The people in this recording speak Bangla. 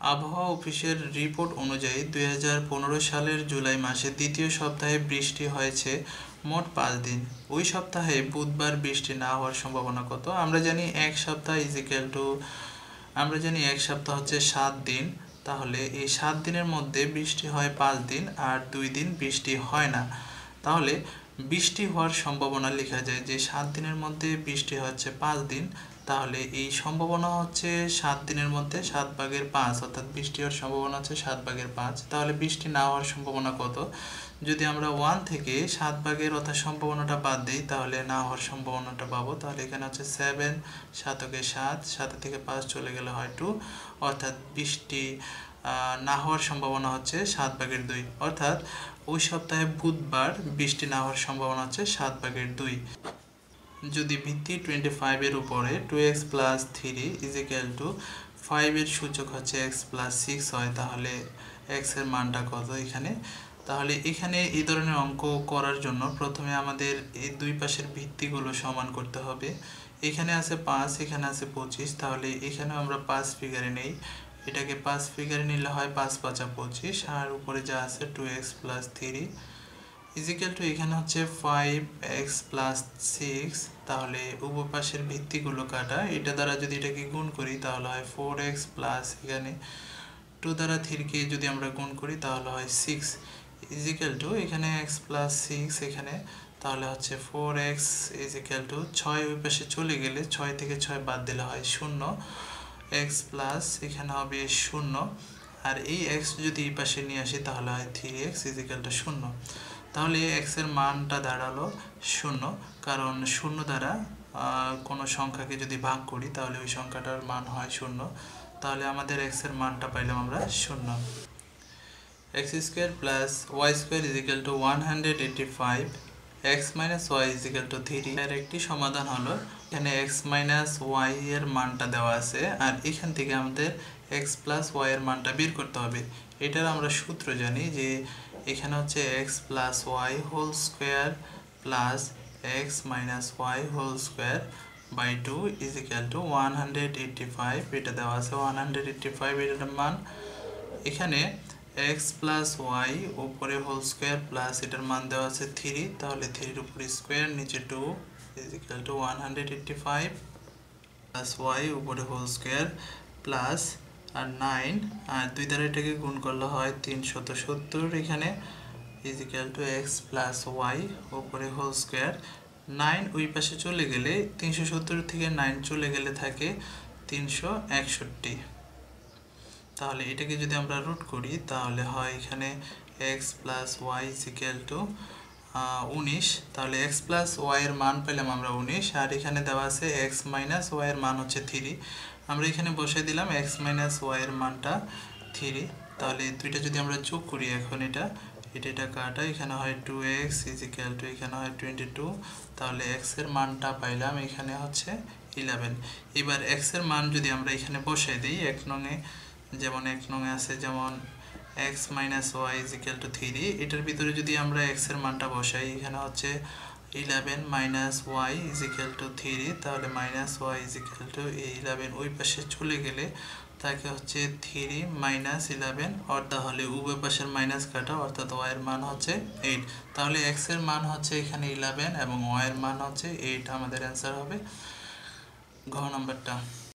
আবহাওয়া অফিসের রিপোর্ট অনুযায়ী দু হাজার পনেরো সালের জুলাই মাসের দ্বিতীয় সপ্তাহে বৃষ্টি হয়েছে মোট পাঁচ দিন। ওই সপ্তাহে বুধবার বৃষ্টি না হওয়ার সম্ভাবনা কত? আমরা জানি এক সপ্তাহ ইজিক্যাল টু আমরা জানি এক সপ্তাহ হচ্ছে সাত দিন। তাহলে এই সাত দিনের মধ্যে বৃষ্টি হয় পাঁচ দিন আর দুই দিন বৃষ্টি হয় না। তাহলে বৃষ্টি হওয়ার সম্ভাবনা লেখা যায় যে সাত দিনের মধ্যে বৃষ্টি হচ্ছে পাঁচ দিন, তাহলে এই সম্ভাবনা হচ্ছে সাত দিনের মধ্যে সাত ভাগের পাঁচ, অর্থাৎ বৃষ্টি হওয়ার সম্ভাবনা হচ্ছে সাত ভাগের পাঁচ, তাহলে বৃষ্টি না হওয়ার সম্ভাবনা কত? যদি আমরা ওয়ান থেকে সাত ভাগের অর্থাৎ সম্ভাবনাটা বাদ দিই, তাহলে না হওয়ার সম্ভাবনাটা পাবো, তাহলে এখানে হচ্ছে সেভেন, সাতকে সাত সাত থেকে পাঁচ চলে গেলে হয় টু, অর্থাৎ বৃষ্টি না হওয়ার সম্ভাবনা হচ্ছে সাত ভাগের দুই। অর্থাৎ ওই সপ্তাহে বুধবার বৃষ্টি না হওয়ার সম্ভাবনা হচ্ছে সাত ভাগের দুই। যদি ভিত্তি টোয়েন্টি ফাইভের উপরে two x plus three is equal to ফাইভের সূচক হচ্ছে এক্স প্লাস সিক্স হয়, তাহলে এক্সের মানটা কত এখানে? তাহলে এখানে এই ধরনের অঙ্ক করার জন্য প্রথমে আমাদের এই দুই পাশের ভিত্তিগুলো সমান করতে হবে। এখানে আছে পাঁচ, এখানে আছে পঁচিশ, তাহলে এখানেও আমরা পাঁচ ফিগারে নেই। এটাকে পাঁচ ফিগারে নিলে হয় পাঁচ পাঁচা পঁচিশ, আর উপরে যা আছে two x plus three is equal to এখানে হচ্ছে ফাইভ এক্স প্লাস সিক্স তাহলে উভয় পাশের ভিত্তিগুলো কাটা। এটা দ্বারা যদি এটাকে গুণ করি, তাহলে হয় ফোর এক্স প্লাস এখানে টু দ্বারা থ্রিকে যদি আমরা গুণ করি, তাহলে হয় সিক্স ইজিক্যাল টু এখানে এক্স প্লাস সিক্স এখানে, তাহলে হচ্ছে ফোর এক্স ইজিক্যাল টু ছয়। ওই পাশে চলে গেলে ছয় থেকে ছয় বাদ দিলে হয় শূন্য। এক্স প্লাস এখানে হবে শূন্য। আর এই এক্স যদি এই পাশে নিয়ে আসি, তাহলে হয় থ্রি এক্স ইজিক্যাল টু শূন্য। তাহলে এক্সের মানটা দাঁড়াল শূন্য। কারণ শূন্য দ্বারা কোনো সংখ্যাকে যদি ভাগ করি, তাহলে ওই সংখ্যাটার মান হয় শূন্য। তাহলে আমাদের এক্সের মানটা পাইলাম আমরা শূন্য। X square plus y square is equal to one hundred eighty five x minus y is equal to three. এর একটি সমাধান হলো, এখানে এক্স মাইনাস ওয়াই এর মানটা দেওয়া আছে, আর এখান থেকে আমাদের এক্স প্লাস ওয়াই এর মানটা বের করতে হবে। এটার আমরা সূত্র জানি যে এখানে হচ্ছে x plus y whole square plus x minus y whole square by two is equal to one hundred eighty five. এটা দেওয়া আছে ওয়ান হান্ড্রেড এইটটি ফাইভ, এটার মান। এখানে এক্স প্লাস ওয়াই উপরে হোল স্কোয়ার প্লাস এটার মান দেওয়া আছে থ্রি তাহলে থ্রির উপরে স্কোয়ার নিচে two is equal to one hundred eighty five plus y উপরে হোল স্কোয়ার প্লাস আর নাইন আর দুই দ্বারা এটাকে গুণ করলে হয় তিনশত সত্তর, এখানে is equal to x plus y ওপরে হোল স্কোয়ার নাইন ওই পাশে চলে গেলে তিনশো সত্তর থেকে নাইন চলে গেলে থাকে তিনশো একষট্টি। তাহলে এটাকে যদি আমরা রুট করি, তাহলে হয় এখানে x plus y equal to উনিশ। তাহলে এক্স প্লাস ওয়াইয়ের মান পেলাম আমরা উনিশ, আর এখানে দেওয়া আছে এক্স মাইনাস ওয়াইয়ের মান হচ্ছে থ্রি আমরা এখানে বসে দিলাম এক্স মাইনাস ওয়াইয়ের মানটা থ্রি তাহলে দুইটা যদি আমরা যোগ করি এখন এটা এটা এটা কাটা, এখানে হয় টু এক্স ইজিক্যাল টু এখানে হয় টোয়েন্টি টু তাহলে এক্সের মানটা পাইলাম এখানে হচ্ছে ইলেভেন এবার এক্সের মান যদি আমরা এখানে বসাই দিই, এক নঙে যেমন এক নঙে আছে, যেমন x minus y is equal to three এটার ভিতরে যদি আমরা এক্সের মানটা বসাই, এখানে হচ্ছে eleven minus y is equal to three তাহলে minus y is equal to eleven ওই পাশে চলে গেলে তাকে হচ্ছে থ্রি মাইনাস ইলেভেন অর্থাৎ হলে উভয় পাশের মাইনাস কাটা, অর্থাৎ ওয়াইয়ের মান হচ্ছে এইট তাহলে এক্সের মান হচ্ছে এখানে ইলেভেন এবং ওয়াইয়ের মান হচ্ছে এইট আমাদের অ্যান্সার হবে ঘ নম্বরটা।